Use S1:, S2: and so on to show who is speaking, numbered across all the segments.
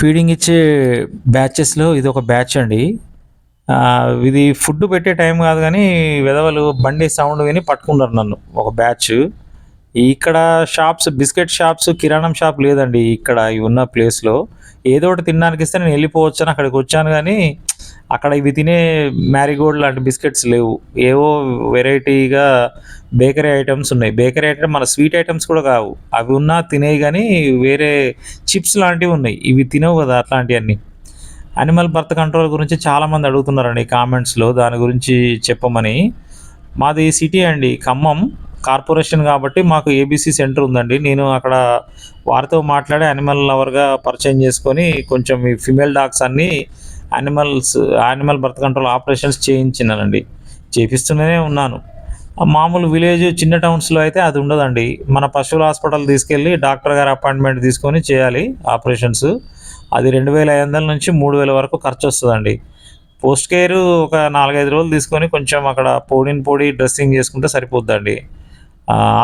S1: Feeding ఇచ్చే బ్యాచెస్‌లో ఇది ఒక బ్యాచ్ అండి. ఇది ఫుడ్ పెట్టే టైం కాదు కానీ వెధవలు బండి సౌండ్ విని పట్టుకున్నారు నన్ను ఒక బ్యాచ్. ఇక్కడ షాప్స్ బిస్కెట్ షాప్స్, కిరాణం షాప్ లేదండి ఇక్కడ ఈ ఉన్న ప్లేస్‌లో. ఏదో ఒకటి తినడానికి ఇస్తే నేను వెళ్ళిపోవచ్చని అక్కడికొచ్చాను కానీ అక్కడ ఇవి తినే మ్యారీగోల్డ్ లాంటి బిస్కెట్స్ లేవు. ఏవో వెరైటీగా బేకరీ ఐటమ్స్ ఉన్నాయి. బేకరీ ఐటమ్ మన స్వీట్ ఐటమ్స్ కూడా కావు. అవి ఉన్నా తినేవి కానీ వేరే చిప్స్ లాంటివి ఉన్నాయి. ఇవి తినవు కదా అట్లాంటివన్నీ అనిమల్ బర్త్ కంట్రోల్ గురించి చాలామంది అడుగుతున్నారండి కామెంట్స్‌లో దాని గురించి చెప్పమని. మాది సిటీ అండి ఖమ్మం. కార్పొరేషన్ కాబట్టి మాకు ఏబీసీ సెంటర్ ఉందండి. నేను అక్కడ వారితో మాట్లాడి అనిమల్ లవర్‌గా పరిచయం చేసుకొని, కొంచెం ఈ ఫిమేల్ డాగ్స్ అన్నీ animals animal birth control operations చేయించినానండి. చేపిస్తూనే ఉన్నాను. మామూలు విలేజ్ చిన్న టౌన్స్‌లో అయితే అది ఉండదండి. మన పశువుల హాస్పిటల్ తీసుకెళ్ళి డాక్టర్ గారి అపాయింట్మెంట్ తీసుకొని చేయాలి ఆపరేషన్స్. అది 2500 నుంచి మూడు వేల వరకు ఖర్చు వస్తుందండి పోస్ట్ కేర్ ఒక 4, 5 రోజులు తీసుకొని కొంచెం అక్కడ పొడిని పొడి డ్రెస్సింగ్ చేసుకుంటే సరిపోద్దండి.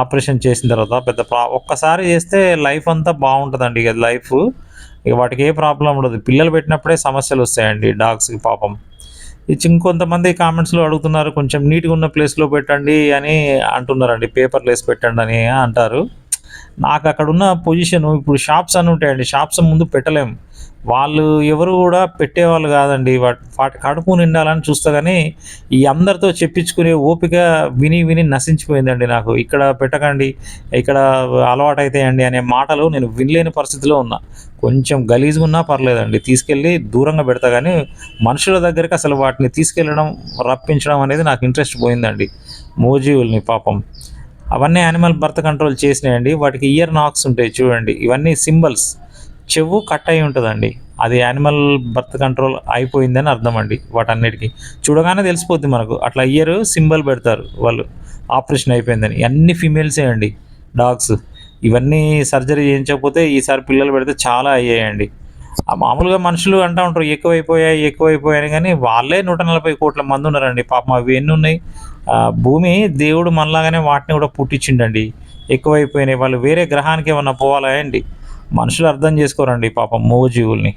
S1: ఆపరేషన్ చేసిన తర్వాత పెద్ద ప్రా ఒక్కసారి చేస్తే లైఫ్ అంతా బాగుంటుందండి లైఫ్. ఇక వాటికి ఏ ప్రాబ్లం ఉండదు. పిల్లలు పెట్టినప్పుడే సమస్యలు వస్తాయండి డాగ్స్‌కి పాపం. ఇంకొంతమంది కామెంట్స్‌లో అడుగుతున్నారు కొంచెం నీట్‌గా ఉన్న ప్లేస్‌లో పెట్టండి అని అంటున్నారండి. వేసి పెట్టండి అని అంటారు. నాకు అక్కడున్న పొజిషన్ ఇప్పుడు షాప్స్ అని ఉంటాయండి. షాప్స్ ముందు పెట్టలేము వాళ్ళు ఎవరు కూడా పెట్టేవాళ్ళు కాదండి. వాటి కడుపు నిండాలని చూస్తా కానీ ఈ అందరితో చెప్పించుకునే ఓపిక విని విని నశించిపోయిందండి నాకు. ఇక్కడ పెట్టకండి, ఇక్కడ అలవాటైతాయండి అనే మాటలు నేను వినలేని పరిస్థితిలో ఉన్నా. కొంచెం గలీజ్గా ఉన్నా పర్లేదండి. తీసుకెళ్ళి దూరంగా పెడతా కానీ మనుషుల దగ్గరికి అసలు వాటిని తీసుకెళ్ళడం, రప్పించడం అనేది నాకు ఇంట్రెస్ట్ పోయిందండి. మోజీవుల్ని పాపం. అవన్నీ యానిమల్ బర్త్ కంట్రోల్ చేసినాయండి వాటికి ఇయర్ నాక్స్ ఉంటాయి చూడండి. ఇవన్నీ సింబల్స్. చెవు కట్ అయి ఉంటుందండి అది యానిమల్ బర్త్ కంట్రోల్ అయిపోయిందని అర్థమండి వాటన్నిటికి. చూడగానే తెలిసిపోద్ది మనకు. అట్లా ఇయర్ సింబల్ పెడతారు వాళ్ళు. ఆపరేషన్ అయిపోయిందని. అన్నీ ఫీమేల్సే అండి డాగ్స్. ఇవన్నీ సర్జరీ చేయించకపోతే ఈసారి పిల్లలు పెడితే చాలా అయ్యాయండి. మామూలుగా మనుషులు అంటూ ఉంటారు ఎక్కువైపోయాయి, ఎక్కువైపోయాయి కానీ వాళ్ళే నూట నలభై కోట్ల మంది ఉన్నారండి. పాపం అవి ఎన్ని ఉన్నాయి భూమి దేవుడు మనలాగానే వాటిని కూడా పుట్టించిండండి. ఎక్కువైపోయినాయి. వాళ్ళు వేరే గ్రహానికి ఏమన్నా పోవాలా ఏంటి? మనుషులు అర్థం చేసుకోరండి పాపం మూగజీవుల్ని.